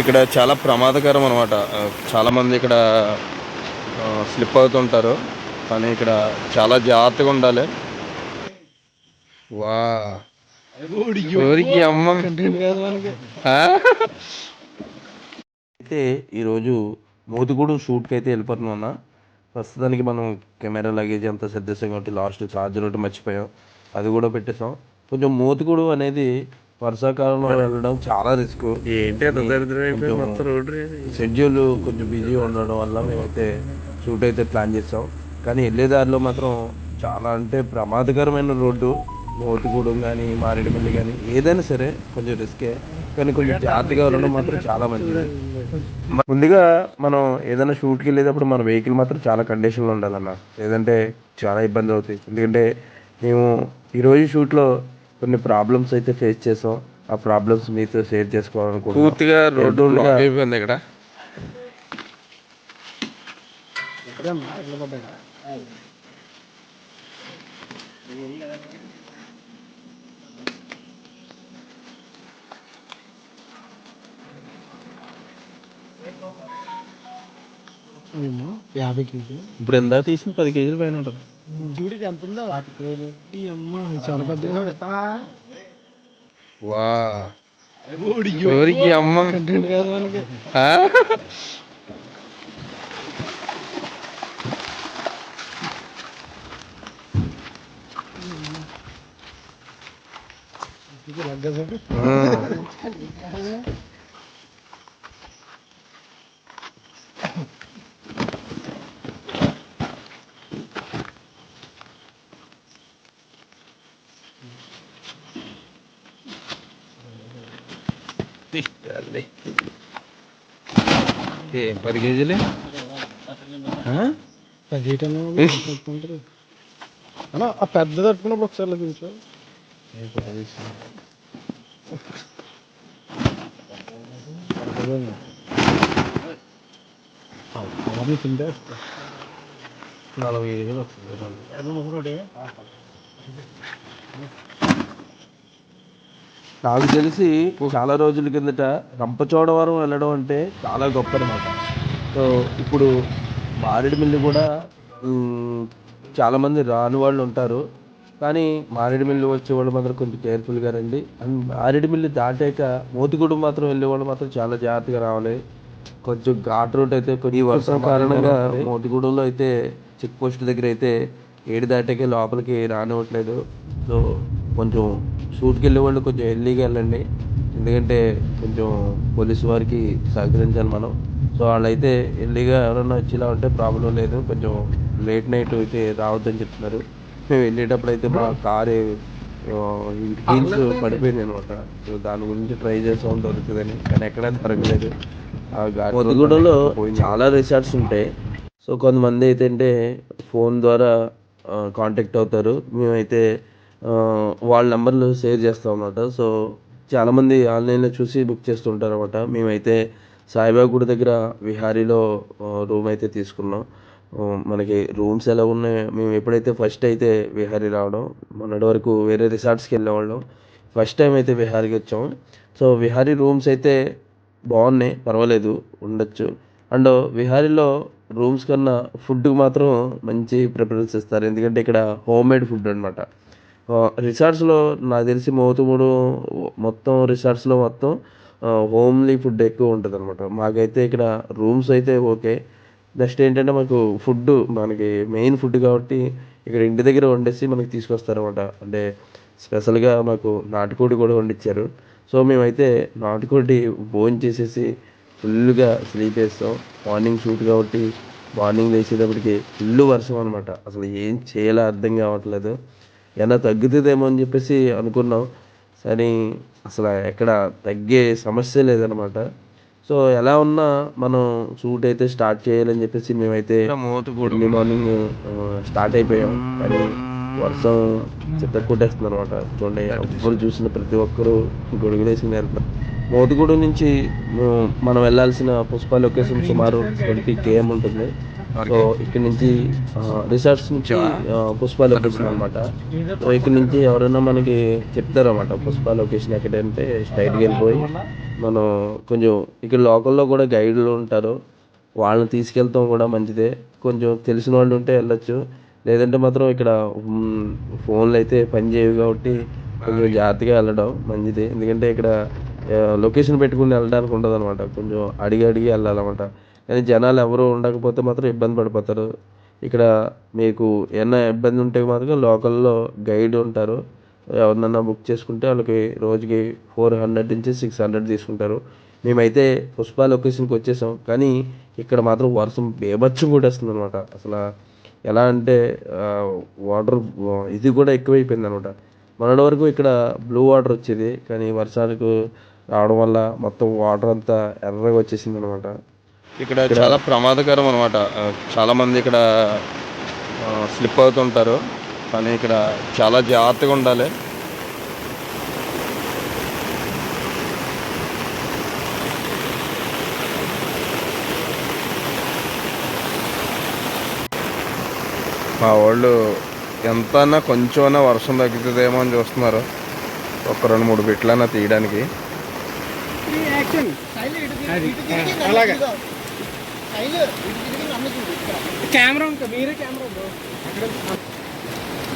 ఇక్కడ చాలా ప్రమాదకరం అనమాట చాలామంది ఇక్కడ స్లిప్ అవుతుంటారు. కానీ ఇక్కడ చాలా జాగ్రత్తగా ఉండాలి. వా. అమ్మ. అయితే ఈరోజు మోతిగూడు షూట్కి అయితే వెళ్ళిపోతున్నాం అన్న. ప్రస్తుతానికి మనం కెమెరా లగేజ్ అంతా సర్దేశాం కాబట్టి లాస్ట్ ఛార్జర్ ఒకటి మర్చిపోయాం. అది కూడా పెట్టేసాం. కొంచెం మోతిగూడు అనేది వర్షాకాలంలో వెళ్ళడం చాలా రిస్క్. ఏంటి షెడ్యూల్ కొంచెం బిజీ ఉండడం వల్ల మేమైతే షూట్ అయితే ప్లాన్ చేసాం కానీ వెళ్ళే దారిలో మాత్రం చాలా అంటే ప్రమాదకరమైన రోడ్డు. మోతుగూడెం కానీ మారేడుమిల్లి కానీ ఏదైనా సరే కొంచెం రిస్కే కానీ కొంచెం జాగ్రత్తగా ఉండడం మాత్రం చాలా మంచిది. ముందుగా మనం ఏదైనా షూట్కి వెళ్ళేటప్పుడు మన వెహికల్ మాత్రం చాలా కండిషన్లో ఉండాలన్న. లేదంటే చాలా ఇబ్బంది అవుతాయి. ఎందుకంటే మేము ఈరోజు షూట్లో కొన్ని ప్రాబ్లమ్స్ అయితే ఫేస్ చేసాం. ఆ ప్రాబ్లమ్స్ మీతో షేర్ చేసుకోవాలనుకుంటున్నాం. పూర్తిగా రోడ్డు అయిపోయింది ఇక్కడ. యాభై కేజీ ఇప్పుడు ఎంత తీసిన పది కేజీలు పైన ఉంటుంది. చూడు ఎంత ఉందో ఈ అమ్మ చాలా పెద్దగా వా ఊరికి అమ్మ కంటెంట్ కాదు మనకి ఆ? ఏ పది కేజీలే? పదిహేను తట్టుకుంటారు అన్న ఆ పెద్ద తట్టుకున్నప్పుడు ఒకసారి చూపించు తింటే నలభై ఐదు వేలు వస్తుంది. నాకు తెలిసి చాలా రోజుల కిందట రంపచోడవరం వెళ్ళడం అంటే చాలా గొప్ప అనమాట సో ఇప్పుడు మారేడుమిల్లి కూడా చాలామంది రాని వాళ్ళు ఉంటారు. కానీ మారేడుమిల్లి వచ్చే వాళ్ళు మాత్రం కొంచెం కేర్ఫుల్గా రండి. అండ్ మారేడుమిల్లి దాటాక మోతిగూడు మాత్రం వెళ్ళే వాళ్ళు మాత్రం చాలా జాగ్రత్తగా రావాలి. కొంచెం ఘాట్ రూట్ అయితే కొంచెం వర్షం కారణంగా మోతిగూడెంలో అయితే చెక్ పోస్ట్ దగ్గర అయితే ఏడు దాటాకే లోపలికి రానివ్వట్లేదు. సో కొంచెం షూట్కి వెళ్ళే వాళ్ళు కొంచెం ఎర్లీగా వెళ్ళండి. ఎందుకంటే కొంచెం పోలీసు వారికి సహకరించాలి మనం. సో వాళ్ళైతే ఎర్లీగా ఎవరైనా వచ్చేలా ఉంటే ప్రాబ్లం లేదు. కొంచెం లేట్ నైట్ అయితే రావద్దని చెప్తున్నారు. మేము వెళ్ళేటప్పుడు అయితే మా కారు హీల్స్ పడిపోయింది అనమాట సో దాని గురించి ట్రై చేసాం దొరుకుతుందని. కానీ ఎక్కడా దొరకలేదు. మొదగూడలో చాలా రిసార్ట్స్ ఉంటాయి. సో కొంతమంది అయితే అంటే ఫోన్ ద్వారా కాంటాక్ట్ అవుతారు. మేమైతే వాళ్ళ నెంబర్లు షేర్ చేస్తాం అన్నమాట. సో చాలామంది ఆన్లైన్లో చూసి బుక్ చేస్తుంటారు అన్నమాట మేమైతే సాయిబాబా గుడి దగ్గర విహారీలో రూమ్ అయితే తీసుకున్నాం. మనకి రూమ్స్ ఎలా ఉన్నాయి మేము ఎప్పుడైతే ఫస్ట్ అయితే విహారీ రావడం మొన్నటి వరకు వేరే రిసార్ట్స్కి వెళ్ళేవాళ్ళం. ఫస్ట్ టైం అయితే విహారీకి వచ్చాం. సో విహారీ రూమ్స్ అయితే బాగున్నాయి పర్వాలేదు ఉండొచ్చు. అండ్ విహారీలో రూమ్స్ కన్నా ఫుడ్కి మాత్రం మంచి ప్రిఫరెన్స్ ఇస్తారు. ఎందుకంటే ఇక్కడ హోమ్ మేడ్ ఫుడ్ అనమాట రిసార్ట్స్లో నాకు తెలిసి మోతుమూడు మొత్తం రిసార్ట్స్లో మొత్తం హోమ్లీ ఫుడ్ ఎక్కువ ఉంటుంది అనమాట మాకైతే ఇక్కడ రూమ్స్ అయితే ఓకే. నెక్స్ట్ ఏంటంటే మాకు ఫుడ్ మనకి మెయిన్ ఫుడ్ కాబట్టి ఇక్కడ ఇంటి దగ్గర వండేసి మనకి తీసుకొస్తారనమాట అంటే స్పెషల్గా మాకు నాటుకోడి కూడా వండిచ్చారు. సో మేమైతే నాటుకోడి భోజనం చేసేసి ఫుల్గా స్లీప్ వేస్తాం. మార్నింగ్ షూట్ కాబట్టి మార్నింగ్ లేచేటప్పటికి ఫుల్ వర్షం అనమాట అసలు ఏం చేయాలో అర్థం కావట్లేదు. ఏమైనా తగ్గుతుందేమో అని చెప్పేసి అనుకున్నాం. కానీ అసలు ఎక్కడ తగ్గే సమస్య లేదనమాట. సో ఎలా ఉన్నా మనం షూట్ అయితే స్టార్ట్ చేయాలని చెప్పేసి మేమైతే ఎర్లీ మార్నింగ్ స్టార్ట్ అయిపోయాం. కానీ వర్షం చిత్త కొట్టేస్తుంది అనమాట చూడండి ఎవ్వరు చూసిన ప్రతి ఒక్కరూ గొడుగులేసి వెళ్తారు మోతుగూడు నుంచి మనం వెళ్ళాల్సిన పుష్ప లొకేషన్ సుమారు ట్వంటీ కేఎం ఉంటుంది. సో ఇక్కడ నుంచి రిసార్ట్స్ నుంచి పుష్ప లొకేషన్ అనమాట సో ఇక్కడ నుంచి ఎవరైనా మనకి చెప్తారన్నమాట పుష్ప లొకేషన్ ఎక్కడంటే స్ట్రైట్కి వెళ్ళిపోయి మనం కొంచెం ఇక్కడ లోకల్లో కూడా గైడ్లు ఉంటారు. వాళ్ళని తీసుకెళ్తాం కూడా మంచిదే. కొంచెం తెలిసిన వాళ్ళు ఉంటే వెళ్ళొచ్చు. లేదంటే మాత్రం ఇక్కడ ఫోన్లు అయితే పని చేయవు కాబట్టి కొంచెం జాగ్రత్తగా వెళ్ళడం మంచిది. ఎందుకంటే ఇక్కడ లొకేషన్ పెట్టుకుని వెళ్ళడానికి ఉండదు అనమాట కొంచెం అడిగి అడిగి వెళ్ళాలన్నమాట. కానీ జనాలు ఎవరు ఉండకపోతే మాత్రం ఇబ్బంది పడిపోతారు. ఇక్కడ మీకు ఏమైనా ఇబ్బంది ఉంటే మాత్రం లోకల్లో గైడ్ ఉంటారు. ఎవరినన్నా బుక్ చేసుకుంటే వాళ్ళకి రోజుకి ఫోర్ హండ్రెడ్ నుంచి సిక్స్ హండ్రెడ్ తీసుకుంటారు. మేమైతే పుష్ప లొకేషన్కి వచ్చేసాం. కానీ ఇక్కడ మాత్రం వర్షం బేభత్సం కొట్టేస్తుంది అనమాట అసలు ఎలా అంటే వాటర్ ఇది కూడా ఎక్కువైపోయింది అనమాట మొన్నటి వరకు ఇక్కడ బ్లూ వాటర్ వచ్చేది. కానీ వర్షాలకు రావడం వల్ల మొత్తం వాటర్ అంతా ఎర్రగా వచ్చేసింది అనమాట ఇక్కడ చాలా ప్రమాదకరం అనమాట చాలా మంది ఇక్కడ స్లిప్ అవుతుంటారు. కానీ ఇక్కడ చాలా జాగ్రత్తగా ఉండాలి. మా వాళ్ళు ఎంతన్నా కొంచెమైనా వర్షం తగ్గుతుందేమో అని చూస్తున్నారు. ఒక రెండు మూడు బిట్లన్నా తీయడానికి. అలాగే కెమెరా ఇంకా మీరే camera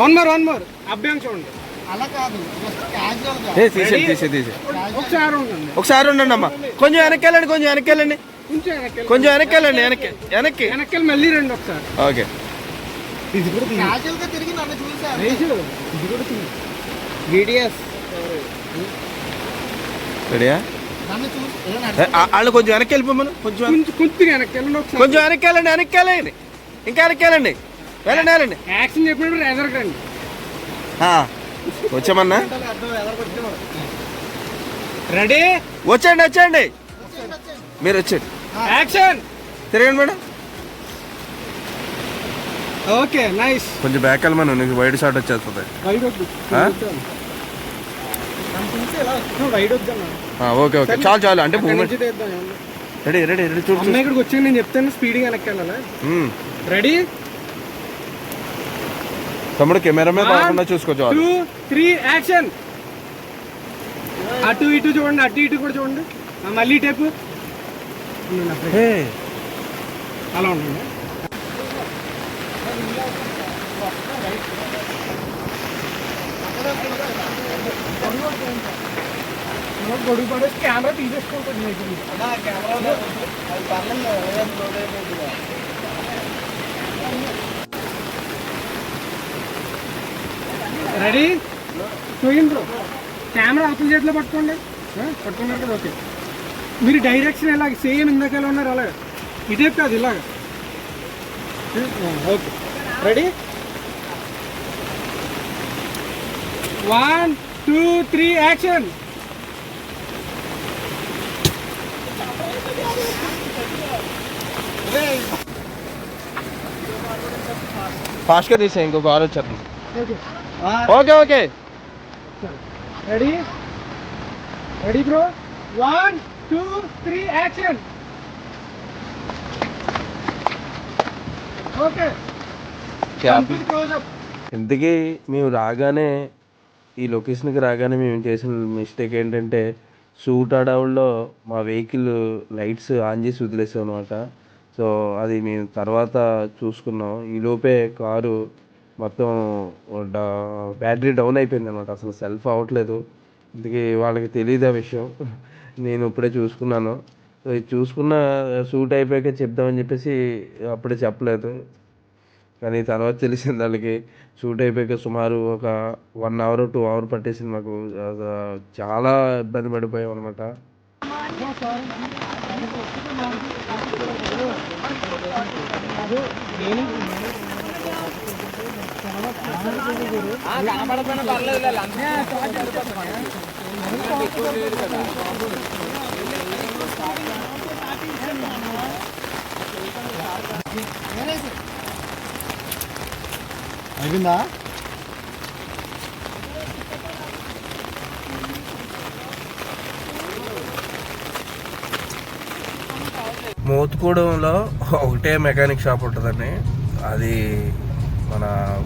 one more one more అభ్యాసం చూడండి. అలా కాదు క్యాజువల్గా. తీసే తీసే తీసే ఒకసారి ఉండండి. ఒకసారి ఉండండి అమ్మా. కొంచెం వెనక్కి వెళ్ళండి కొంచెం వెనక్కి వెళ్ళండి కొంచెం వెనక్కి వెళ్ళండి వెనక్కి వెనక్కి. వెనక్కి వెళ్ళి మళ్ళీ రండి ఒకసారి. ఓకే. ఇది కూడా క్యాజువల్గా తిరిగి నన్ను చూసారు. ఇది కూడా వీడియోస్ రెడీయా వాళ్ళు కొంచెం వెనక్కి వెళ్ళిపోమను కొంచెం కొంచెం కొద్దిగా వెనక్కి వెళ్ళండి కొంచెం వెనక్కి వెళ్ళండి వెనక్కి వెళ్ళండి. ఇంకా వెనక్కి వెళ్ళండి. వెళ్ళండి వెళ్ళండి. యాక్షన్ చెప్పినప్పుడు ఎదరకు రండి. ఆ, వచ్చామన్నా. రెడీ? వచ్చేయండి వచ్చేయండి. మీరు వచ్చేయండి. యాక్షన్! తిరగండి మేడం. Okay nice. కొంచెం బ్యాక్ వెళ్ళమను నీకు వైడ్ షాట్ వచ్చేస్తుంది రైడ్ వద్దు ఆ? రైడ్ వద్దన్నా ఓకే ఓకే. చాలు చాలు. అంటే. రెడీ రెడీ రెడీ చూడు అమ్మాయి ఇక్కడికి వచ్చాక నేను చెప్తాను స్పీడ్గా వెనక్కి వెళ్ళాలి. రెడీ తమ్ముడు కెమెరా మీద పడకుండా చూసుకో చాలు. టూ త్రీ యాక్షన్ అటు ఇటు చూడండి అటు ఇటు కూడా చూడండి. మళ్ళీ టేపు అలా ఉండండి. గొడుగు పడేసి కెమెరా తీసేసుకుంటుంది. రెడీ చూయండి కెమెరా అవతల చేతిలో పట్టుకోండి. పట్టుకున్నారు కదా ఓకే. మీరు డైరెక్షన్ ఎలాగ? సేమ్ ఇందాక ఎలా ఉన్నారు? అలాగ? ఇదే కాదు ఇలాగ. Okay. Ready one two three action ఫాస్ట్గా తీసే ఇంకో కార్ వచ్చేస్తుంది okay okay okay ready ready bro one two three action okay ఇంతకీ మేము రాగానే ఈ లొకేషన్కి రాగానే మేము చేసిన మిస్టేక్ ఏంటంటే షూట్ అడవుల్లో మా వెహికల్ లైట్స్ ఆన్ చేసి వదిలేసాం అనమాట సో అది మేము తర్వాత చూసుకున్నాం. ఈ లోపే కారు మొత్తం డా- బ్యాటరీ డౌన్ అయిపోయింది అనమాట అసలు సెల్ఫ్ అవ్వట్లేదు. ఇంతకీ వాళ్ళకి తెలియదు ఆ విషయం. నేను ఇప్పుడే చూసుకున్నాను. చూసుకున్న షూట్ అయిపోయాక చెప్దామని చెప్పేసి అప్పుడే చెప్పలేదు. కానీ తర్వాత తెలిసింది వాళ్ళకి. షూట్ అయిపోయాక సుమారు ఒక వన్ అవర్ టూ అవర్ పట్టేసింది మాకు. చాలా ఇబ్బంది పడిపోయాం అనమాట అయిపోయిందా మోతుకూడెంలో ఒకటే మెకానిక్ షాప్ ఉంటుందండి. అది మన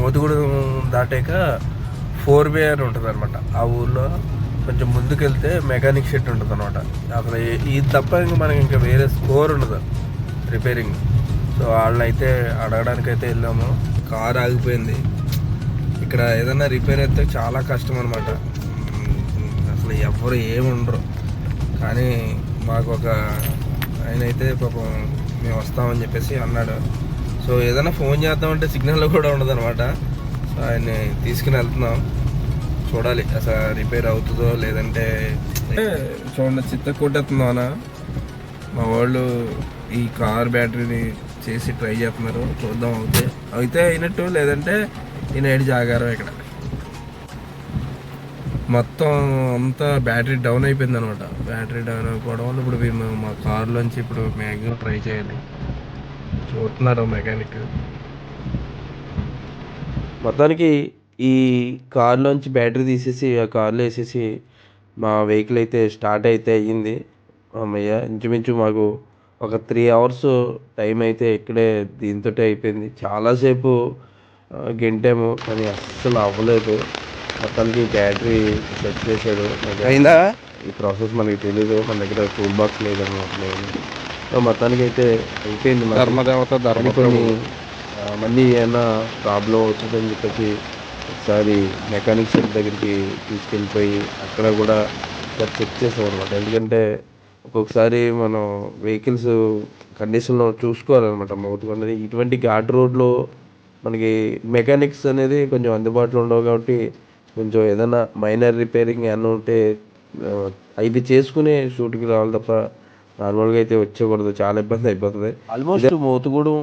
మోతుగూడెం దాటాక ఫోర్ వే అని ఉంటుంది అనమాట ఆ ఊర్లో కొంచెం ముందుకెళ్తే మెకానిక్ షెడ్ ఉంటుంది అనమాట అసలు ఈ- ఇది తప్ప ఇంకా మనకి ఇంకా వేరే స్కోర్ ఉండదు రిపేరింగ్. సో వాళ్ళని అయితే అడగడానికి అయితే వెళ్ళాము. కార్ ఆగిపోయింది. ఇక్కడ ఏదైనా రిపేర్ అయితే చాలా కష్టం అనమాట అసలు ఎవరు ఏమి ఉండరు. కానీ మాకు ఒక ఆయన అయితే పాపం మేము వస్తామని చెప్పేసి అన్నాడు. సో ఏదైనా ఫోన్ చేద్దామంటే సిగ్నల్ కూడా ఉండదు అనమాట సో ఆయన్ని తీసుకుని వెళ్తున్నాం. చూడాలి అసలు రిపేర్ అవుతుందో లేదంటే చూడండి చిత్త కొట్టేస్తున్నానా మా వాళ్ళు ఈ కార్ బ్యాటరీని చేసి ట్రై చేస్తున్నారు. చూద్దాం అవుతే అయితే అయినట్టు లేదంటే ఈ నైట్ జాగారం ఇక్కడ. మొత్తం అంతా బ్యాటరీ డౌన్ అయిపోయింది అనమాట బ్యాటరీ డౌన్ అయిపోవడం వల్ల ఇప్పుడు మేము మా కార్లోంచి ఇప్పుడు మ్యాక్సిమం ట్రై చేయాలి. చూస్తున్నారు మెకానిక్. మొత్తానికి ఈ కార్లోంచి బ్యాటరీ తీసేసి ఆ కార్లో వేసేసి మా వెహికల్ అయితే స్టార్ట్ అయితే అయ్యింది. అమ్మయ్య ఇంచుమించు మాకు ఒక త్రీ అవర్స్ టైం అయితే ఇక్కడే దీంతో అయిపోయింది. చాలాసేపు గెంటాము కానీ అస్సలు అవ్వలేదు. మొత్తానికి బ్యాటరీ సెట్ చేశాడు. అయిందా? ఈ ప్రాసెస్ మనకి తెలియదు మన దగ్గర టూల్ బాక్స్ లేదన్నమాట లేదు. సో మొత్తానికి అయితే అయిపోయింది. ధర్మదేవత కానీ కొన్ని ఆ, మళ్ళీ ఏమైనా ప్రాబ్లం అవుతుందని చెప్పేసి ఒకసారి మెకానిక్ షెడ్ దగ్గరికి తీసుకెళ్ళిపోయి అక్కడ కూడా ఒకసారి చెక్ చేసాం అనమాట ఎందుకంటే ఒక్కొక్కసారి మనం వెహికల్స్ కండిషన్లో చూసుకోవాలన్నమాట. మౌతుకున్నది ఇటువంటి ఘాట్ రోడ్లో మనకి మెకానిక్స్ అనేది కొంచెం అందుబాటులో ఉండవు కాబట్టి కొంచెం ఏదైనా మైనర్ రిపేరింగ్ ఏమైనా ఉంటే ఇది చేసుకునే షూట్కి రావాలి తప్ప నార్మల్గా అయితే వచ్చేకూడదు చాలా ఇబ్బంది అయిపోతుంది. ఆల్మోస్ట్ మోతుగూడెం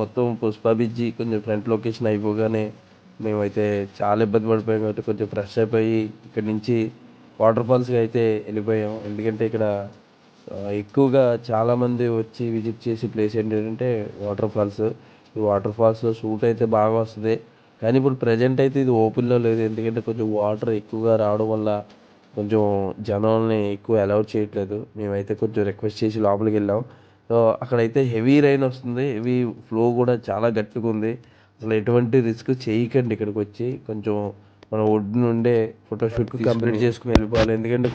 మొత్తం పుష్ప బిజ్జి కొంచెం ఫ్రంట్ లొకేషన్ అయిపోగానే మేమైతే చాలా ఇబ్బంది పడిపోయాం కాబట్టి కొంచెం ఫ్రెష్ అయిపోయి ఇక్కడ నుంచి వాటర్ ఫాల్స్కి అయితే వెళ్ళిపోయాం. ఎందుకంటే ఇక్కడ ఎక్కువగా చాలామంది వచ్చి విజిట్ చేసే ప్లేస్ ఏంటంటే వాటర్ ఫాల్స్ ఈ వాటర్ ఫాల్స్లో షూట్ అయితే బాగా వస్తుంది. కానీ ఇప్పుడు ప్రజెంట్ అయితే ఇది ఓపెన్లో లేదు. ఎందుకంటే కొంచెం వాటర్ ఎక్కువగా రావడం వల్ల కొంచెం జనాల్ని ఎక్కువ అలౌట్ చేయట్లేదు. మేమైతే కొంచెం రిక్వెస్ట్ చేసి లోపలికి వెళ్ళాం. సో అక్కడైతే హెవీ రైన్ వస్తుంది. హెవీ ఫ్లో కూడా చాలా గట్టిగా ఉంది. అసలు ఎటువంటి రిస్క్ చేయకండి ఇక్కడికి వచ్చి. కొంచెం మన ఒడ్డు నుండే ఫోటోషూట్ కంప్లీట్ చేసుకుని వెళ్ళిపోవాలి. ఎందుకంటే